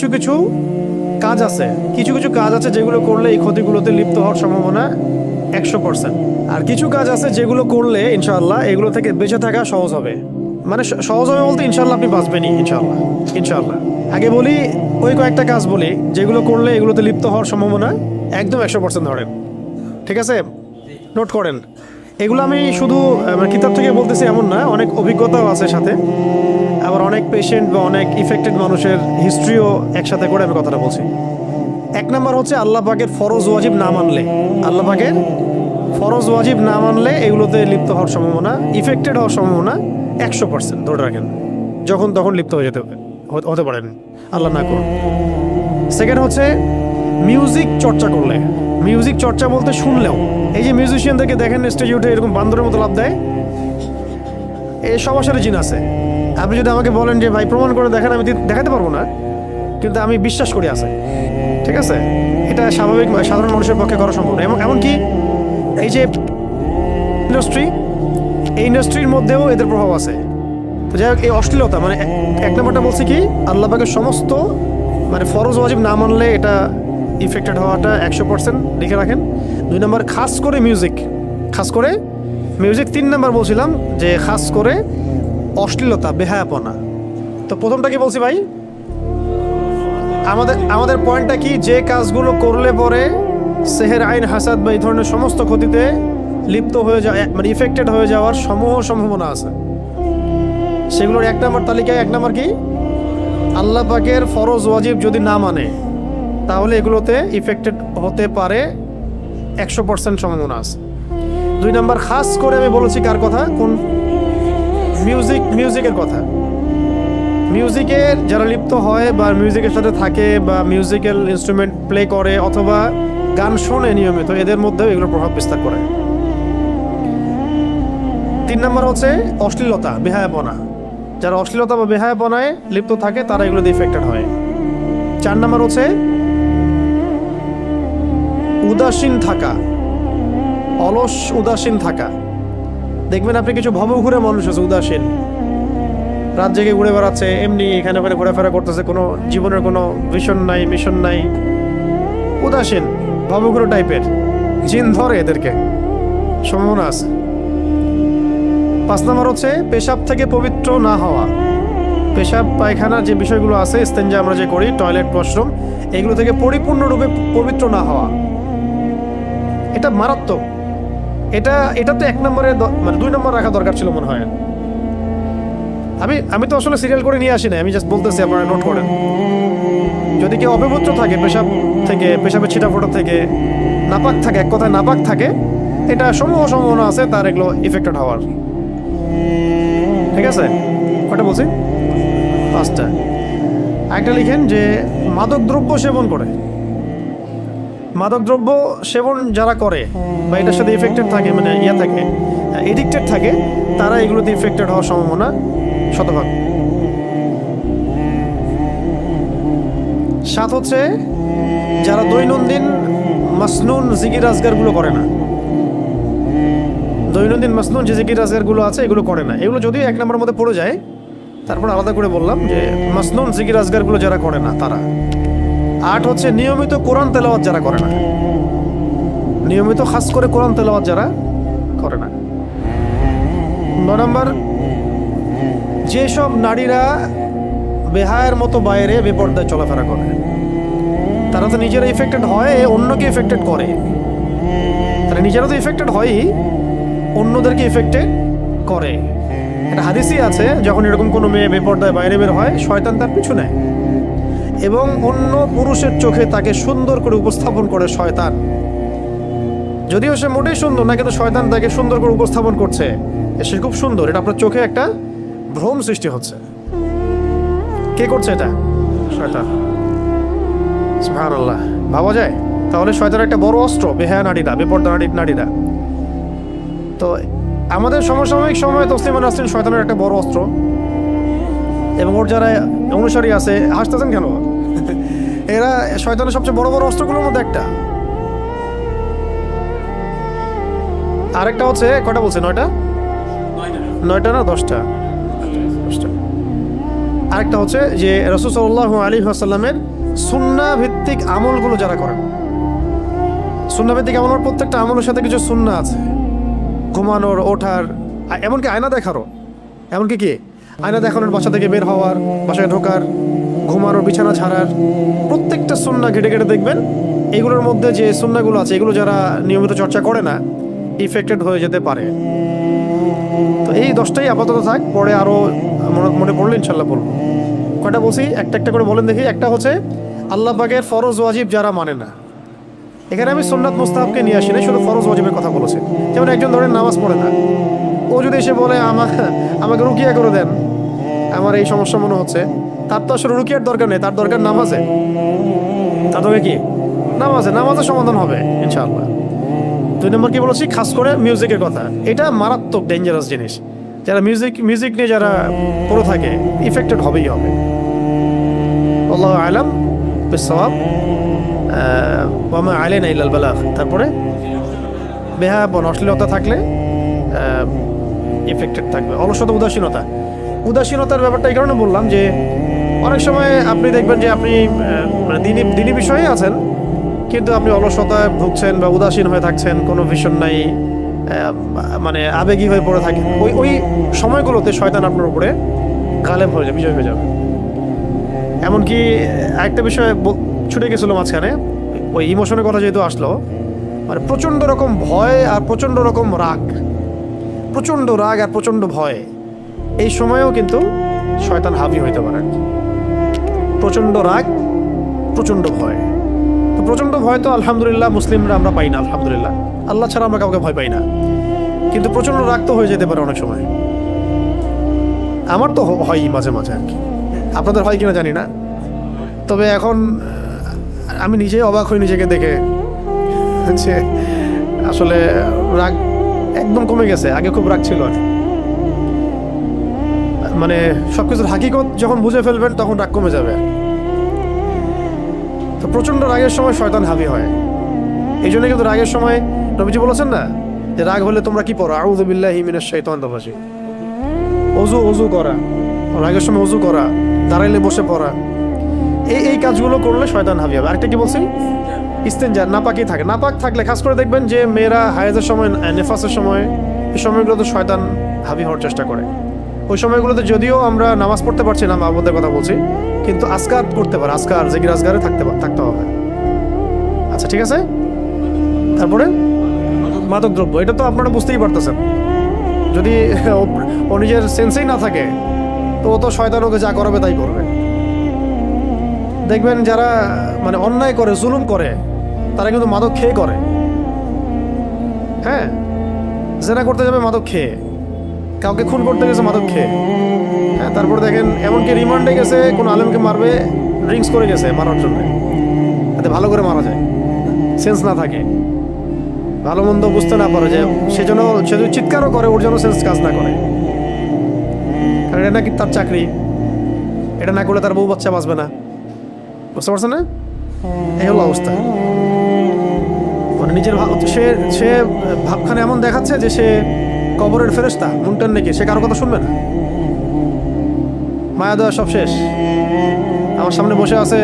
কিছু কিছু কাজ আছে। কিছু কিছু কাজ আছে যেগুলো করলে এই ক্ষতিগুলোতে লিপ্ত হওয়ার সম্ভাবনা একশো পার্সেন্ট আর কিছু কাজ আছে যেগুলো করলে ইনশাল্লাহ এগুলো থেকে বেঁচে থাকা সহজ হবে। মানে সহজ হবে বলতে ইনশাল্লাহ আপনি বাঁচবেনই ইনশাল্লাহ ইনশাআল্লাহ। আগে বলি, ওই কয়েকটা কাজ বলি, যেগুলো করলে এগুলোতে লিপ্ত হওয়ার সম্ভাবনা একদম একশো পার্সেন্ট ধরেন। ঠিক আছে? নোট করেন। এগুলো আমি শুধু মানে কিতাব থেকে বলতেছি এমন না, অনেক অভিজ্ঞতাও আছে সাথে। আবার অনেক পেশেন্ট বা অনেক ইফেক্টেড মানুষের হিস্ট্রিও একসাথে করে আমি কথাটা বলছি। এক নম্বর হচ্ছে আল্লাহ পাকের ফরজ ওয়াজিব না মানলে। আল্লাহ পাকের ফরজ ওয়াজিব না মানলে এগুলোতে লিপ্ত হওয়ার সম্ভাবনা ইফেক্টেড হওয়ার সম্ভাবনা একশো পার্সেন্ট ধরে রাখেন। যখন তখন লিপ্ত হয়ে যেতে হতে পারেন। আল্লাহ না করুন। সেকেন্ড হচ্ছে মিউজিক চর্চা করলে। মিউজিক চর্চা বলতে শুনলেও। এই যে মিউজিশিয়ানদেরকে দেখেন স্টেজে উঠে এরকম বান্দরের মতো লাভ দেয়, এই সবার সাথে জিন আছে। আপনি যদি আমাকে বলেন যে, ভাই, প্রমাণ করে দেখেন, আমি দেখাতে পারব না। কিন্তু আমি বিশ্বাস করি আছে। ঠিক আছে? এটা স্বাভাবিক সাধারণ মানুষের পক্ষে করা সম্ভব না। এমন এমনকি এই যে ইন্ডাস্ট্রি এই ইন্ডাস্ট্রির মধ্যেও এদের প্রভাব আছে। তো যাই এই অশ্লীলতা মানে এক- নম্বরটা বলছি কি? আল্লাহ পাকের সমস্ত মানে ফরজ ওয়াজিব না মানলে এটা ইফেক্টেড হওয়াটা একশো পার্সেন্ট লিখে রাখেন। দুই নম্বর খাস করে মিউজিক খাস করে মিউজিক তিন নম্বর বলছিলাম যে খাস করে অশ্লীলতা, বেহায়াপনা। তো প্রথমটা কি বলছি ভাই? আমাদের আমাদের পয়েন্টটা কি? যে কাজগুলো করলে পরে সেহের আইন, হাসাদ বা এই ধরনের সমস্ত ক্ষতিতে লিপ্ত হয়ে যাওয়া মানে ইফেক্টেড হয়ে যাওয়ার সমূহ সম্ভাবনা আছে। সেগুলোর এক নম্বর তালিকায় এক নম্বর কি? আল্লাহ পাকের ফরজ ওয়াজিব যদি না মানে তাহলে এগুলোতে ইফেক্টেড হতে পারে একশো পার্সেন্ট সম্ভাবনা আছে। দুই নম্বর, খাস করে আমি বলেছি কার কথা? কোন? মিউজিক মিউজিকের কথা। মিউজিকের যারা লিপ্ত হয় বা মিউজিকের সাথে থাকে বা মিউজিক্যাল ইনস্ট্রুমেন্ট প্লে করে অথবা গান শোনে নিয়মিত, এদের মধ্যেও এগুলো প্রভাব বিস্তার করে। তিন নম্বর হচ্ছে অশ্লীলতা, বেহায়াপনা। যারা অশ্লীলতা বা বেহায়াপনায় লিপ্ত থাকে, তারা এগুলোতে ইফেক্টেড হয়। চার নম্বর হচ্ছে উদাসীন থাকা, অলস উদাসীন থাকা। দেখবেন আপনি কিছু ভবঘুরে মানুষ আছে, উদাসীন। রাত জেগে ঘুরে বেড়াচ্ছে, এমনি এখানে ওখানে ঘোরাফেরা করতেছে, কোনো জীবনের কোনো ভিশন নাই মিশন নাই। উদাসীন, ভবঘুরো টাইপের জিন ধরে এদেরকে। সম্ভাবনা আছে। পাঁচ নম্বর হচ্ছে, পেশাব থেকে পবিত্র না হওয়া। পেশাব পায়খানার যে বিষয়গুলো আছে স্তেঞ্জা আমরা যে করি টয়লেট ওয়াশরুম এগুলো থেকে পরিপূর্ণরূপে পবিত্র না হওয়া। এটা মারাত্মক। এটা এটা তো এক নম্বরে মানে দুই নম্বর রাখা দরকার ছিল মনে হয়। আমি আমি তো আসলে সিরিয়াল করে নিয়ে আসি না আমি জাস্ট বলতেছি আপনারা নোট করেন। যদি কেউ অপবিত্র থাকে, পেশাব থেকে, পেশাবের ছিটা ফোটা থেকে, নাপাক থাকে, এক কথায় নাপাক থাকে, এটা সমূহ সম্ভাবনা আছে, তার এগুলো ইফেক্টেড হওয়ার। ঠিক আছে? কটা বলছি? পাঁচটা। একটা লিখেন যে মাদক দ্রব্য সেবন করে। মাদক দ্রব্য সেবন যারা করে বা এটার সাথে ইফেক্টেড থাকে মানে ইয়ে থাকে এডিক্টেড থাকে, তারা এগুলোতে ইফেক্টেড হওয়ার সম্ভাবনা শতভাগ। সাত হচ্ছে, যারা দৈনন্দিন মাসনুন জিকির আজগারগুলো করে না, দৈনন্দিন মাসনুন যে জিকির আজগারগুলো আছে, এগুলো করে না। এগুলো যদিও এক নম্বরের মধ্যে পড়ে যায়, তারপর আলাদা করে বললাম যে মাসনুন জিকির আজগারগুলো যারা করে না, তারা। আট হচ্ছে নিয়মিত কোরআন তেলাওয়াত যারা করে না। নিয়মিত খাস করে কোরআন তেলাওয়াত যারা করে না। ন নম্বর, যেসব নারীরা বেহায়ের মতো বাইরে বেপর্দায় চলাফেরা করে, তারা তো নিজেরা ইফেক্টেড হয়, অন্যকে ইফেক্টেড করে। তারা নিজেরা তো ইফেক্টেড হয়ই, অন্যদেরকে ইফেক্টেড করে। একটা হাদিসই আছে, যখন এরকম কোনো মেয়ে বেপর্দায় বাইরে বের হয়, শয়তান তার পিছু নেয়। এবং অন্য পুরুষের চোখে তাকে সুন্দর করে উপস্থাপন করে শয়তান। যদিও সে মোটেই সুন্দর না, কিন্তু শয়তান তাকে সুন্দর করে উপস্থাপন করছে। সে খুব সুন্দর, এটা আপনার চোখে একটা ভ্রম সৃষ্টি হচ্ছে। কে করছে এটা? শয়তান। সুবহানাল্লাহ। ভাবা যায়? তাহলে শয়তানের একটা বড় অস্ত্র, বেহায়া নারীরা, বেপর্দা নারী নারীরা। তো আমাদের সমসাময়িক সময়ে তসলিমা নাসরিন শয়তানের একটা বড় অস্ত্র। এবং ওর যারা অনুসারী আছে, হাসতেছেন কেন? এরা শয়তানের সবচেয়ে বড় বড় অস্ত্রগুলোর মধ্যে একটা। আরেকটা হচ্ছে কটা বলছে, নয়টা? নয়টা না, দশটা? আরেকটা হচ্ছে যে রসুসল্লাহ আলী আসাল্লামের সুন্না ভিত্তিক আমলগুলো যারা করেন। সুন্না ভিত্তিক আমলের প্রত্যেকটা আমলের সাথে কিছু সুন্না আছে। ঘুমানোর, ওঠার এমনকি আয়না দেখারও। এমনকি কি? আয়না দেখানোর বাসা থেকে বের হওয়ার, বাসায় ঢোকার। ঘুমানোর বিছানা ছাড়ার প্রত্যেকটা সুন্না ঘেটে ঘেটে দেখবেন। এগুলোর মধ্যে যে সুন্নাগুলো আছে, এগুলো যারা নিয়মিত চর্চা করে না ইফেক্টেড হয়ে যেতে পারে। তো এই দশটাই আপাতত থাক, পরে আরও মনে পড়লে ইনশাল্লাহ বলব। কয়টা বলছি? একটা একটা করে বলেন দেখি। একটা হচ্ছে, আল্লাহ পাকের ফরজ ওয়াজিব যারা মানে না। এখানে আমি সুন্নাত মুস্তাহাবকে নিয়ে আসি না শুধু ফরজ ওয়াজিবের কথা বলেছে। যেমন একজন ধরেন নামাজ পড়ে না। ও যদি এসে বলে আমাকে আমাকে রুকিয়া করে দেন। আমার এই সমস্যা মনে হচ্ছে। তার তো আসলে রুকিয়ার দরকার নেই, তার দরকার নামাজে তার দরকার কি? নামাজে নামাজের সমাধান হবে, ইনশাআল্লাহ। দুই নম্বর কি বলেছি? খাস করে মিউজিকের কথা। এটা মারাত্মক ডেঞ্জারাস জিনিস। যারা মিউজিক মিউজিক নিয়ে যারা পড়ে থাকে ইফেক্টেড হবেই হবে। আল্লাহ আলাম, বিসওয়াব ওয়ামা আলেন ইলাল বালাগ। তারপরে বেহা বন অশ্লীলতা থাকলে ইফেক্টেড থাকবে। অলসতা, উদাসীনতা। উদাসীনতার ব্যাপারটা এই কারণে বললাম যে অনেক সময় আপনি দেখবেন যে আপনি আহ, মানে দিনী দিনী বিষয়ে আছেন কিন্তু আপনি অলসতায় ভুগছেন বা উদাসীন হয়ে থাকছেন কোনো ভীষণ নাই মানে আবেগী হয়ে পড়ে থাকেন ওই ওই সময়গুলোতে শয়তান আপনার উপরে গালেব হয়ে যাবে বিজয় হয়ে যাবে। এমনকি একটা বিষয় ছুটে গেছিল মাঝখানে ওই ইমোশনের কথা যেহেতু আসলো মানে প্রচণ্ড রকম ভয় আর প্রচণ্ড রকম রাগ প্রচণ্ড রাগ আর প্রচণ্ড ভয় এই সময়েও কিন্তু শয়তান হাবি হইতে পারে। প্রচণ্ড রাগ, প্রচণ্ড ভয়। তো প্রচণ্ড ভয় তো আলহামদুলিল্লাহ মুসলিমরা আমরা পাই না, আলহামদুলিল্লাহ। আল্লাহ ছাড়া আমরা কাউকে ভয় পাই না। কিন্তু প্রচণ্ড রাগ তো হয়ে যেতে পারে অনেক সময়। আমার তো হয়ই মাঝে মাঝে আর কি। আপনাদের হয় কিনা জানি না। তবে এখন, আমি নিজেই অবাক হই নিজেকে দেখে আসলে রাগ একদম কমে গেছে, আগে খুব রাগ ছিল আর মানে সব কিছুর হাকিকত যখন বুঝে ফেলবেন, তখন রাগ কমে যাবে। তো প্রচণ্ড রাগের সময় শয়তান হাবি হয়। এই জন্য কিন্তু রাগের সময় নবীজি বলেছেন না যে, রাগ হলে তোমরা কি পড়ো? আউদুবিল্লাহ হিমিনের শৈতান দফাসি অজু অজু করা। রাগের সময় অজু করা। দাঁড়াইলে বসে পড়া। এই এই কাজগুলো করলে শয়তান হাবি হবে। আরেকটা কি বলছি ইস্তেঞ্জা নাপাকি থাকে। নাপাক থাকলে খাস করে দেখবেন যে, মেয়েরা হায়াজের সময়, নেফাসের সময়, এই সময়গুলোতে শয়তান হাবি হওয়ার চেষ্টা করে। ওই সময়গুলোতে যদিও আমরা নামাজ পড়তে পারছি না মা কথা বলছি, কিন্তু আজকার করতে পারে, আজকার জিগির আজগারে থাকতে থাকতে হবে। আচ্ছা ঠিক আছে? তারপরে? মাদক দ্রব্য এটা তো আপনারা বুঝতেই পারতেছেন। যদি ও নিজের সেন্সেই না থাকে, তো ও তো শয়তান ওকে যা করাবে তাই করবে। দেখবেন যারা মানে অন্যায় করে, জুলুম করে, তারা কিন্তু মাদক খেয়ে করে। হ্যাঁ? জেনা করতে যাবে মাদক খেয়ে। কাউকে খুন করতে গেছে মাদক খেয়ে। হ্যাঁ তারপর দেখেন, এমনকি রিমান্ডে গেছে, কোন আলেমকে মারবে ড্রিঙ্কস করে গেছে মারার জন্য। তাতে ভালো করে মারা যায়। সেন্স না থাকে। ভালো মন্দ বুঝতে না পারে যে সে যেন, সে যদি চিৎকারও করে, ওর জন্য সেন্স কাজ না করে। কারণ এটা নাকি তার চাকরি। এটা না করলে তার বউ বাচ্চা বাঁচবে না। বুঝতে পারছেন না? এই হলো অবস্থা। মানে নিজের সে সে ভাবখানে এমন দেখাচ্ছে যে সে কবরের ফেরেস্তা মুন্টান নাকি? সে কারও কথা শুনবে না? মায়া দেওয়া সব শেষ। আমার সামনে বসে আছে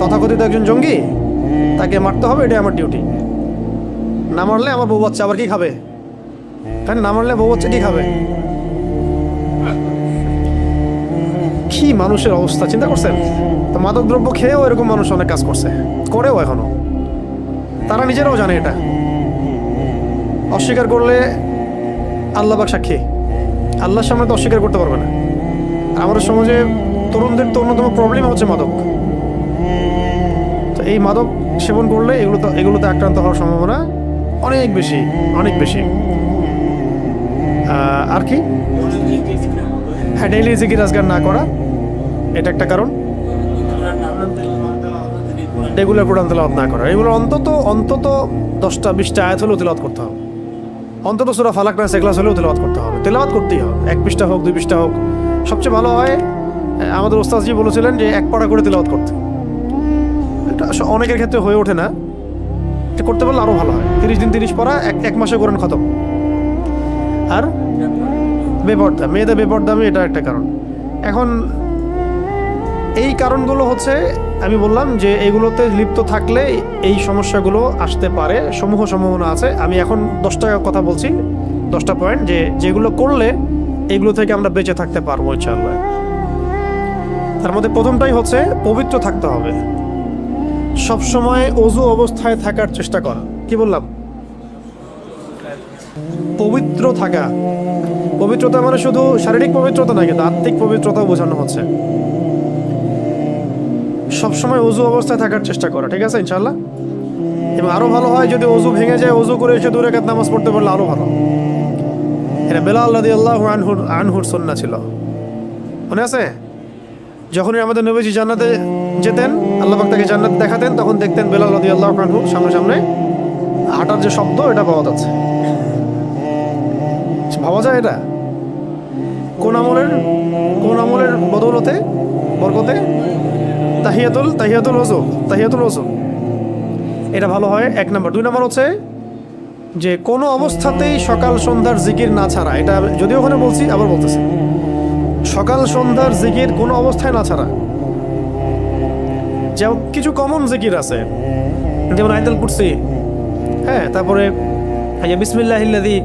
তথাকথিত একজন জঙ্গি। তাকে মারতে হবে, এটাই আমার ডিউটি না মারলে আমার বউ বাচ্চা আবার কি খাবে? কারণ না মারলে বউ বাচ্চা কি খাবে? কি মানুষের অবস্থা, চিন্তা করছেন? তো মাদক দ্রব্য খেয়েও এরকম মানুষ অনেক কাজ করছে, করেও এখনও। তারা নিজেরাও জানে এটা। অস্বীকার করলে আল্লাহ বাক সাক্ষী। আল্লাহর সামনে তো অস্বীকার করতে পারবে না। আমাদের সমাজে তরুণদের তো অন্যতম প্রবলেম হচ্ছে মাদক। তো এই মাদক সেবন করলে এগুলো এগুলোতে আক্রান্ত হওয়ার সম্ভাবনা অনেক বেশি অনেক বেশি। আর কি? হ্যাঁ ডেইলি জিকির আজগার না করা, এটা একটা কারণ। রেগুলার প্রোগ্রাম তেলাওয়াত না করা। এগুলো অন্তত অন্তত দশটা, বিশটা আয়াত হলেও তেলাওয়াত করতে হবে। অন্তত সুরা ফালাক না সেগুলাস হলেও তেলাওয়াত করতে হবে। তেলাওয়াত করতেই হবে। এক পৃষ্ঠা হোক, দুই পৃষ্ঠা হোক। সবচেয়ে ভালো হয় আমাদের ওস্তাদজি বলেছিলেন যে এক পাড়া করে তেলাওয়াত করতে। এটা অনেকের ক্ষেত্রে হয়ে ওঠে না। এটা করতে পারলে আরও ভালো হয়। তিরিশ দিন তিরিশ পড়া, এক এক মাসে করেন খতম। আর বেপর্দা। মেয়েদের বেপর্দামি এটা একটা কারণ। এখন এই কারণগুলো হচ্ছে আমি বললাম যে এগুলোতে লিপ্ত থাকলে এই সমস্যাগুলো আসতে পারে, সমূহ সম্ভাবনা আছে। আমি এখন দশটা কথা বলছি, দশটা পয়েন্ট যে যেগুলো করলে এগুলো থেকে আমরা বেঁচে থাকতে পারব ইনশাআল্লাহ। তার মধ্যে প্রথমটাই হচ্ছে পবিত্র থাকতে হবে। সবসময় অজু অবস্থায় থাকার চেষ্টা করা। কি বললাম? পবিত্র থাকা। পবিত্রতা মানে শুধু শারীরিক পবিত্রতা না কিন্তু আত্মিক পবিত্রতাও বোঝানো হচ্ছে। সবসময় অজু অবস্থায় থাকার চেষ্টা করা, ঠিক আছে ইনশাল্লাহ এবং আরও ভালো হয় যদি অজু ভেঙে যায়, অজু করে এসে দূরে কাত নামাজ পড়তে পারলে আরও ভালো। এটা বেলা আল্লাহ আল্লাহ আনহুর আনহুর সন্না ছিল। মনে আছে? যখনই আমাদের নবীজি জান্নাতে যেতেন, আল্লাহ পাক তাকে জান্নাত দেখাতেন, তখন দেখতেন বেলাল রদি আল্লাহ আনহু সামনে সামনে হাঁটার যে শব্দ, এটা পাওয়া যাচ্ছে। ভাবা যায় এটা? কোন আমলের কোন আমলের বদৌলতে, বরকতে তাহিয়াতুল তাহিয়াতুল ওজু তাহিয়াতুল ওজু এটা ভালো হয়, এক নম্বর। দুই নম্বর হচ্ছে যে কোনো অবস্থাতেই সকাল সন্ধ্যার জিকির না ছাড়া, এটা যদি ওখানে বলছি, আবার বলতেছি। সকাল সন্ধ্যার জিকির কোনো অবস্থায় না ছাড়া। যে কিছু কমন জিকির আছে। যেমন আয়তাল কুরসি। হ্যাঁ তারপরে বিসমিল্লাহিল্লাদি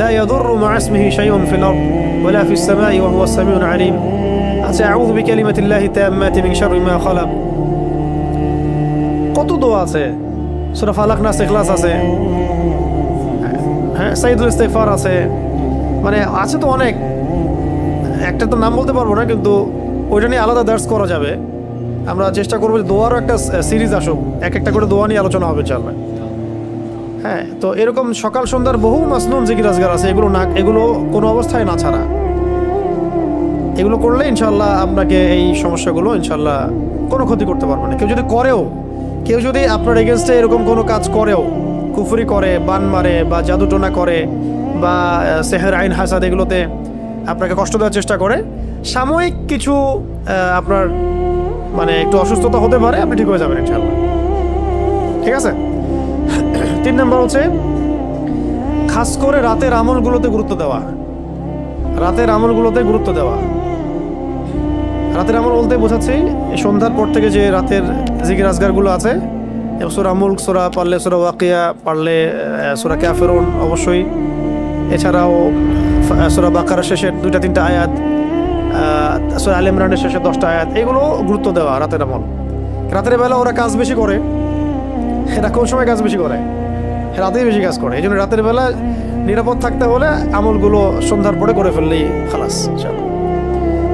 লা ইয়াদুররু মা'আসমিহি শাইউন ফিল আরদ ওয়া লা ফিস সামাই ওয়া হুয়াস সামিউল আলীম। আচ্ছা আউযু বিকালিমাতিল্লাহি তাম্মাতি মিন শাররি মা খালাক। কত দোয়া আছে? সূরা ফালাক নাস ইখলাস আছে। হ্যাঁ সাইদুল ইস্তেগফার আছে। মানে আছে তো অনেক। একটা তো নাম বলতে পারব না, কিন্তু ওইটা নিয়ে আলাদা দার্স করা যাবে। আমরা চেষ্টা করব যে দোয়ারও একটা সিরিজ আসুক। এক একটা করে দোয়া নিয়ে আলোচনা হবে চালবে হ্যাঁ তো এরকম সকাল সন্ধ্যার বহু মাসনুন জিকির আজগার আছে। এগুলো না এগুলো কোনো অবস্থায় না ছাড়া। এগুলো করলে ইনশাল্লাহ আপনাকে এই সমস্যাগুলো ইনশাল্লাহ কোনো ক্ষতি করতে পারবে না। কেউ যদি করেও, কেউ যদি আপনার এগেনস্টে এরকম কোনো কাজ করেও, কুফরি করে, বান মারে বা জাদুটোনা করে বা সেহের আইন হাসাদ এগুলোতে আপনাকে কষ্ট দেওয়ার চেষ্টা করে, সাময়িক কিছু আপনার মানে একটু অসুস্থতা হতে পারে, আপনি ঠিক হয়ে যাবেন ইনশাল্লাহ ঠিক আছে? তিন নম্বর হচ্ছে, খাস করে রাতের আমলগুলোতে গুরুত্ব দেওয়া। রাতের আমলগুলোতে গুরুত্ব দেওয়া। রাতের আমল বলতে বোঝাচ্ছি, সন্ধ্যার পর থেকে যে রাতের জিকির আজগারগুলো আছে সোরা মুল্ক, সোরা পারলে সোরা ওয়াকিয়া পারলে সোরা ক্যাফেরন অবশ্যই। এছাড়াও সোরা বাকার শেষের দুইটা, তিনটা আয়াত সোরা আল ইমরানের শেষের দশটা আয়াত, এগুলো গুরুত্ব দেওয়া রাতের আমল। রাতের বেলা ওরা কাজ বেশি করে। এরা কোন সময় কাজ বেশি করে? রাতেই বেশি কাজ করে। এই জন্য রাতের বেলা নিরাপদ থাকতে হলে আমলগুলো সন্ধ্যার পরে করে ফেললেই খালাস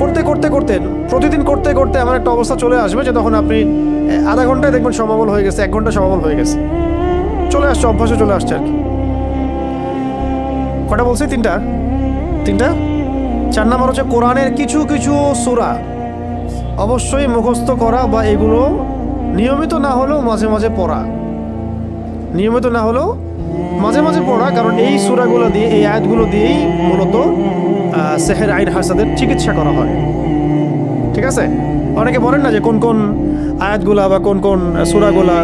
করতে করতে করতে, প্রতিদিন করতে করতে এমন একটা অবস্থা চলে আসবে যে তখন আপনি আধা ঘন্টায় দেখবেন সমাবল হয়ে গেছে, এক ঘণ্টা সমাবল হয়ে গেছে। চলে আসছে, অভ্যাসে চলে আসছে আর কি। কটা বলছি? তিনটা? তিনটা? চার নাম্বার হচ্ছে কোরআনের কিছু কিছু সূরা অবশ্যই মুখস্থ করা বা এগুলো নিয়মিত না হলেও মাঝে মাঝে পড়া। নিয়মিত না হলেও মাঝে মাঝে পড়া, কারণ এই সূরাগুলো দিয়ে, এই আয়াতগুলো দিয়েই মূলত সেহের আইন হাসাদের চিকিৎসা করা হয়। ঠিক আছে? অনেকে বলেন না যে কোন কোন আয়াতগুলা বা কোন কোন সূরাগুলা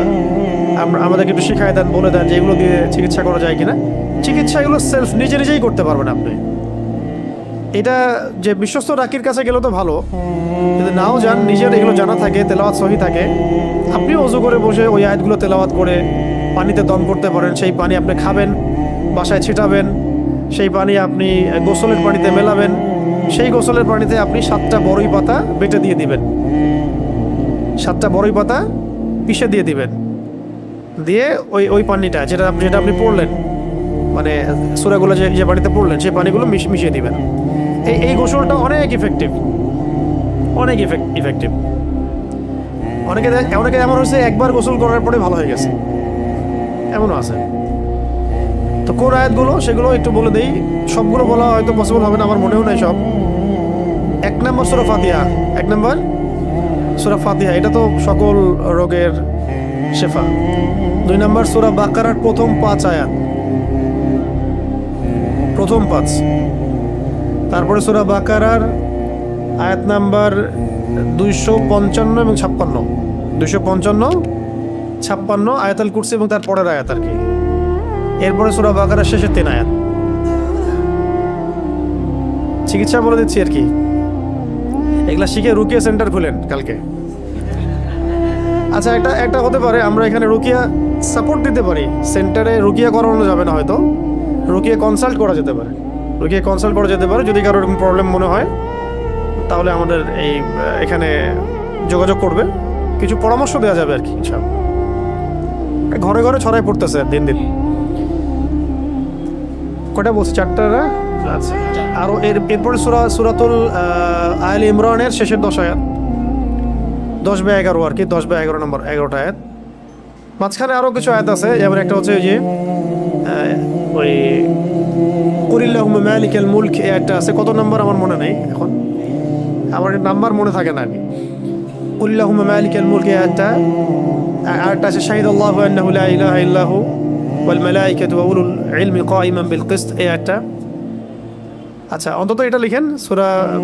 আমরা আমাদেরকে একটু শিখায় দেন, বলে দেন যে এগুলো দিয়ে চিকিৎসা করা যায় কিনা। চিকিৎসা এগুলো সেলফ নিজে নিজেই করতে পারবেন আপনি। এটা যে বিশ্বস্ত ডাকির কাছে গেলে তো ভালো। যদি নাও যান, নিজের এগুলো জানা থাকে, তেলাওয়াত সহি থাকে আপনি অজু করে বসে ওই আয়াতগুলো তেলাওয়াত করে পানিতে দম করতে পারেন, সেই পানি আপনি খাবেন, বাসায় ছিটাবেন, সেই পানি আপনি গোসলের পানিতে মেলাবেন, সেই গোসলের পানিতে আপনি সাতটা বড়ই পাতা বেটে দিয়ে দিবেন। সাতটা বড়ই পাতা পিষে দিয়ে দিবেন। দিয়ে ওই ওই পানিটা যেটা আপনি যেটা আপনি পড়লেন মানে সুরাগুলো যে যে পানিতে পড়লেন, সেই পানিগুলো মিশ, মিশিয়ে দিবেন। এই এই গোসলটা অনেক ইফেক্টিভ অনেক ইফেক্টিভ অনেকে অনেকে এমন হয়েছে, একবার গোসল করার পরে ভালো হয়ে গেছে। এমনও আছে। তো কোন আয়াতগুলো, সেগুলো একটু বলে দিই। সবগুলো বলা হয়তো পসিবল হবে না, আমার মনেও নাই সব। এক নম্বর সুরা ফাতিহা। এক নম্বর সুরা ফাতিহা, এটা তো সকল রোগের শেফা। দুই নম্বর সুরা বাকারার প্রথম পাঁচ আয়াত। প্রথম পাঁচ। তারপরে সুরা বাকারার আয়াত নাম্বার দুইশো পঞ্চান্ন এবং ছাপ্পান্ন। দুইশো পঞ্চান্ন ছাপ্পান্ন আয়াতাল কুরসি এবং তার পরের আয়াত আর কি। এরপরে সুরা বাকারার শেষের তিন আয়াত। চিকিৎসা বলে দিচ্ছি আর কি। এগুলা শিখে রুকিয়া সেন্টার খুলেন কালকে। আচ্ছা একটা একটা হতে পারে, আমরা এখানে রুকিয়া সাপোর্ট দিতে পারি। সেন্টারে রুকিয়া করানো যাবে না হয়তো। রুকিয়া কনসাল্ট করা যেতে পারে। রুকিয়া কনসাল্ট করা যেতে পারে। যদি কারও এরকম প্রবলেম মনে হয়, তাহলে আমাদের এই, এখানে যোগাযোগ করবে। কিছু পরামর্শ দেওয়া যাবে আর কি, ইনশাআল্লাহ। ঘরে ঘরে ছড়াই পড়তেছে দিন দিন। কটা বলছে? চারটা না আচ্ছা আরও এর এরপরে সুরা সুরাতুল আহ, আল ইমরানের শেষের দশ আয়াত। দশ বা এগারো আর কি দশ বা এগারো নম্বর এগারোটা আয়াত। মাঝখানে আরও কিছু আয়াত আছে যেমন একটা হচ্ছে ওই যে ওই কুরিল্লাহ মালিকেল মুলক এই আয়াতটা আছে। কত নম্বর আমার মনে নেই এখন। আমার নাম্বার মনে থাকে না আমি কুরিল্লাহ মালিকেল মুলক এই আয়াতটা আয়াতটা আছে শাহিদ আল্লাহ লা ইলাহা বিল আয়াতটা আচ্ছা অন্তত এটা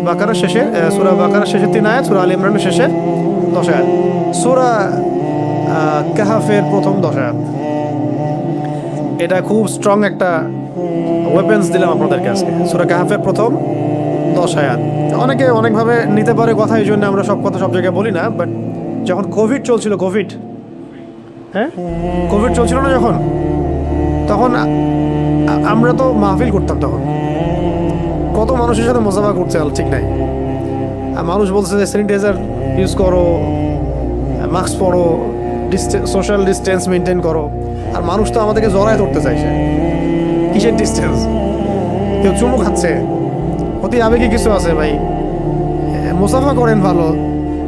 বাকারার শেষে বাকারার শেষে সুরা কাহাফের প্রথম এটা খুব স্ট্রং একটা ওয়েপেন্স দিলাম আপনাদেরকে আজকে। সুরা কাহাফের প্রথম দশ আয়াত। অনেকে অনেকভাবে নিতে পারে কথা, এই জন্য আমরা সব কথা সব জায়গায় বলি না বাট যখন কোভিড চলছিল কোভিড হ্যাঁ? কোভিড চলছিল না যখন? তখন আমরা তো মাহফিল করতাম তখন। কত মানুষের সাথে মোজাফা করছে আল ঠিক নাই। মানুষ বলছে যে স্যানিটাইজার ইউজ করো মাস্ক পরো সোশ্যাল ডিস্টেন্স মেনটেন করো। আর মানুষ তো আমাদেরকে জড়ায় ধরতে চাইছে কিসের ডিস্টেন্স কেউ চুমু খাচ্ছে। অতি আবেগে কিছু আছে ভাই। মুসাফা করেন ভালো,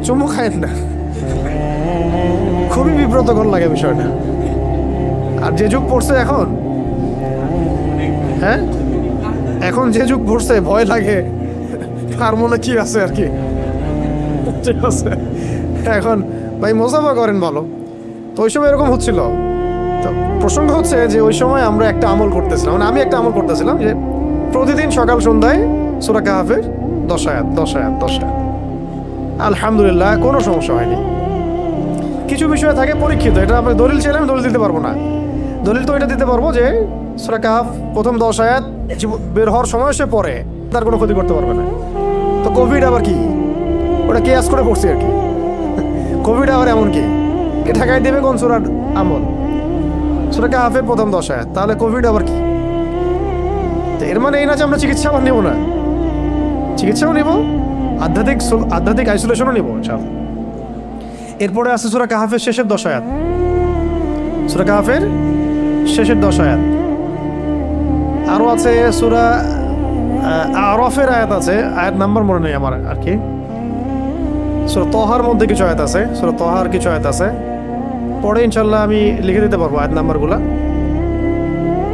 চুমু খায়েন না। খুবই বিব্রতকর লাগে বিষয়টা। আর যে যুগ পড়ছে এখন হ্যাঁ? এখন যে যুগ পড়ছে, ভয় লাগে। তার মনে কি আছে আর কি? ঠিক আছে? এখন, ভাই মোজাফা করেন ভালো? তো ওই সময় এরকম হচ্ছিল। তো প্রসঙ্গ হচ্ছে যে ওই সময় আমরা একটা আমল করতেছিলাম। মানে আমি একটা আমল করতেছিলাম যে প্রতিদিন সকাল সন্ধ্যায় সুরা কাহাফের দশায়াত দশায়াত দশায়াত আলহামদুলিল্লাহ, কোনো সমস্যা হয়নি। কিছু বিষয় থাকে পরীক্ষিত, এটা আপনি দলিল চাইলে আমি দলিল দিতে পারব না। দলিল তো এটা দিতে পারব যে সুরা কাহাফ প্রথম দশ আয়াত বের হওয়ার সময় সে পরে তার কোনো ক্ষতি করতে পারবে না। তো কোভিড আবার কি? ওটা কেয়াস করে পড়ছে আর কি। কোভিড আবার এমন কি? কে ঠেকাই দেবে কোন সুরার আমল? সুরা কাহাফের প্রথম দশ আয়াত, তাহলে কোভিড আবার কি? এর মানে এই না যে আমরা চিকিৎসা আবার নেব না। চিকিৎসাও নেব, আধ্যাত্মিক আধ্যাত্মিক আইসোলেশনও নেব, ইনশাআল্লাহ। এরপরে আছে সুরা কাহাফের শেষের দশ আয়াত। সুরা কাহাফের শেষের দশ আয়াত। আরও আছে সুরা আরফের আয়াত আছে, আয়াত নাম্বার মনে নেই আমার আর কি। সুরা তহার মধ্যে কিছু আয়াত আছে, সুরা তহার কিছু আয়াত আছে। পরে ইনশাল্লাহ আমি লিখে দিতে পারব আয়াত নাম্বারগুলো।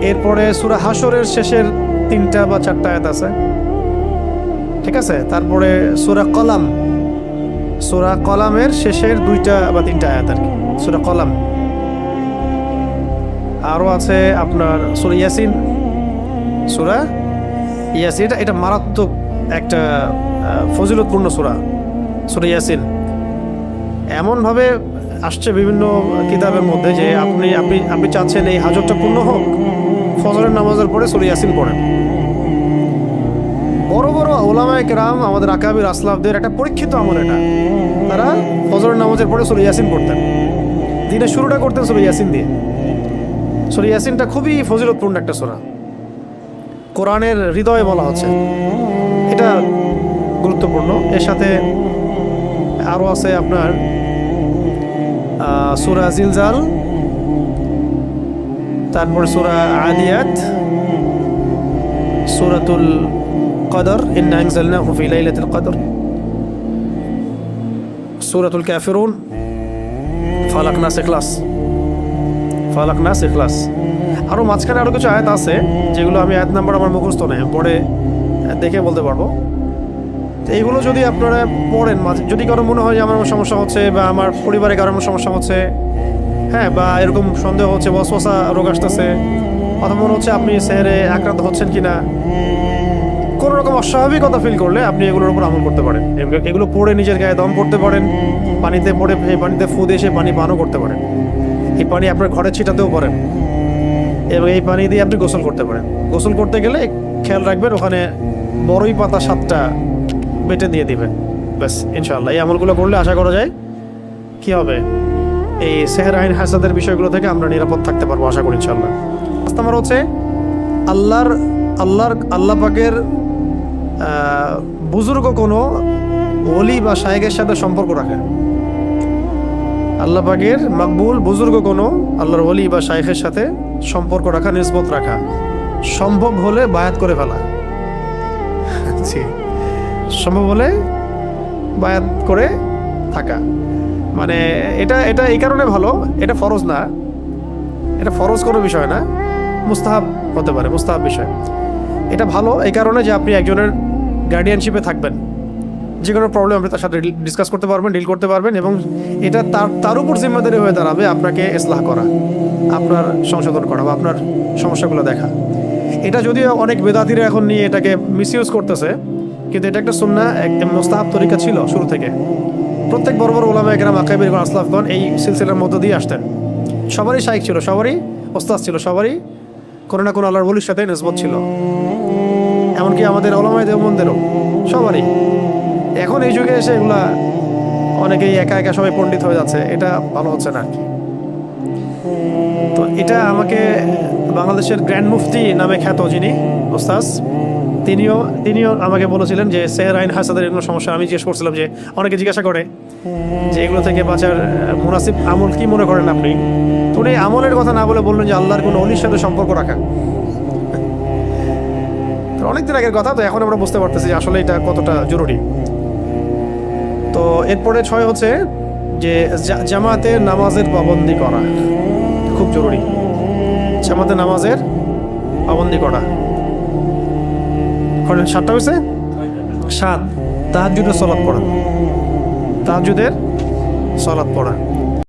এরপরে সুরা হাসরের শেষের তিনটা বা চারটা আয়াত আছে। ঠিক আছে? তারপরে সুরা কলাম। সুরা কলামের শেষের দুইটা বা তিনটা আয়াত আর কি। সুরা কলাম। আরও আছে আপনার সুরা ইয়াসিন। সুরা ইয়াসিন, এটা এটা মারাত্মক একটা ফজিলতপূর্ণ সোরা, সুরা ইয়াসিন। এমনভাবে আসছে বিভিন্ন কিতাবের মধ্যে যে আপনি আপনি আপনি চাচ্ছেন এই হাজতটা পূর্ণ হোক, ফজরের নামাজের পরে সুরা ইয়াসিন পড়েন। বড় বড় ওলামায় কেরাম আমাদের আকাবির আসলাফদের একটা পরীক্ষিত আমল এটা। তারা ফজরের নামাজের পরে সুরা ইয়াসিন পড়তেন। দিনের শুরুটা করতেন সুরা ইয়াসিন দিয়ে। সুরা ইয়াসিনটা খুবই ফজিলতপূর্ণ একটা সুরা। কোরআনের হৃদয়ে বলা হচ্ছে এটা গুরুত্বপূর্ণ। এর সাথে আরও আছে আপনার সুরা জিলজাল, তারপরে সুরা আদিয়াত, সুরাতুল কদর ইন্না আনজালনাহু ফি লাইলাতিল কদর সুরাতুল কাফিরুন ফালাক নাস ইখলাস ফালাক নাস ইখলাস আরও মাঝখানে আরও কিছু আয়াত আছে, যেগুলো আমি আয়াত নাম্বার আমার মুখস্থ নেই পরে দেখে বলতে পারব। তো এইগুলো যদি আপনারা পড়েন, মাঝে যদি কারও মনে হয় যে আমার সমস্যা হচ্ছে বা আমার পরিবারে কারোর সমস্যা হচ্ছে হ্যাঁ বা এরকম সন্দেহ হচ্ছে, বসবসা রোগ আসতেছে, অথবা মনে হচ্ছে আপনি সেহরে আক্রান্ত হচ্ছেন কিনা রকম অস্বাভাবিকতা ফিল করলে আপনি এগুলোর উপর আমল করতে পারেন। এগুলো- পড়ে নিজের গায়ে দম করতে পারেন, পানিতে পড়ে এই পানিতে ফু দিয়ে সে পানি পানও করতে পারেন। এই পানি আপনার ঘরে ছিটাতেও পারেন। এবং এই পানি দিয়ে আপনি গোসল করতে পারেন। গোসল করতে গেলে খেয়াল রাখবেন, ওখানে বড়ই পাতা সাতটা বেটে দিয়ে দিবেন। ব্যাস ইনশাল্লাহ এই আমলগুলো করলে আশা করা যায়, কি হবে? এই সেহের আইন হাসাদের বিষয়গুলো থেকে আমরা নিরাপদ থাকতে পারব, আশা করি ইনশাল্লাহ নম্বর হচ্ছে, আল্লাহর আল্লাহর, আল্লাহ পাকের বুজুর্গ কোনো অলি বা শায়েকের সাথে সম্পর্ক রাখে। আল্লাহ পাকের মাকবুল বুজুর্গ কোনো আল্লাহর ওলি বা শায়েখের সাথে সম্পর্ক রাখা, নিসবত রাখা সম্ভব হলে বায়াত করে ফেলা। জি। সম্ভব হলে বায়াত করে থাকা। মানে এটা এটা এই কারণে ভালো, এটা ফরজ না। এটা ফরজ কোনো বিষয় না, মুস্তাহাব হতে পারে, মুস্তাহাব বিষয়। এটা ভালো এই কারণে যে আপনি একজনের গার্ডিয়ানশিপে থাকবেন। যে কোনো প্রবলেম আপনি তার সাথে ডিসকাস করতে পারবেন ডিল করতে পারবেন এবং এটা তার তার উপর জিম্মাদারি হয়ে দাঁড়াবে আপনাকে এসলাহ করা, আপনার সংশোধন করা বা আপনার সমস্যাগুলো দেখা। এটা যদিও অনেক বেদাতিরা এখন নিয়ে এটাকে মিসইউজ করতেছে, কিন্তু এটা একটা সুন্না একদম মোস্তাহাব তরিকা ছিল শুরু থেকে। প্রত্যেক বড় বড় ওলামা একরাম আকাবির আসলাফগণ এই সিলসিলার মধ্য দিয়ে আসতেন। সবারই শাইক ছিল, সবারই ওস্তাদ ছিল, সবারই কোনো না কোনো আল্লাহর বলির সাথে নসবত ছিল। এমনকি আমাদের ওলামায় দেবমন্দেরও সবারই। এখন এই যুগে এসে এগুলা অনেকেই একা একা সবাই পণ্ডিত হয়ে যাচ্ছে, এটা ভালো হচ্ছে না তো এটা আমাকে বাংলাদেশের গ্র্যান্ড মুফতি নামে খ্যাত যিনি, ওস্তাজ, তিনিও তিনিও আমাকে বলেছিলেন যে সেহের আইন হাসাদের এগুলো সমস্যা, আমি জিজ্ঞেস করছিলাম যে, অনেকে জিজ্ঞাসা করে যে, এগুলো থেকে বাঁচার মুনাসিব আমল কি মনে করেন আপনি? তো উনি আমলের কথা না বলে বললেন যে, আল্লাহর কোনো অলির সাথে সম্পর্ক রাখা। তো অনেকদিন আগের কথা, তো এখন আমরা বুঝতে পারতেছি আসলে এটা কতটা জরুরি। তো এরপরে ছয় হচ্ছে যে জামাতে নামাজের পাবন্দি করা খুব জরুরি। জামাতে নামাজের পাবন্দি করা। সাতটা হয়েছে? সাত। তাহাজুদের সলাৎ পড়া। তাহাজুদের সলাৎ পড়া।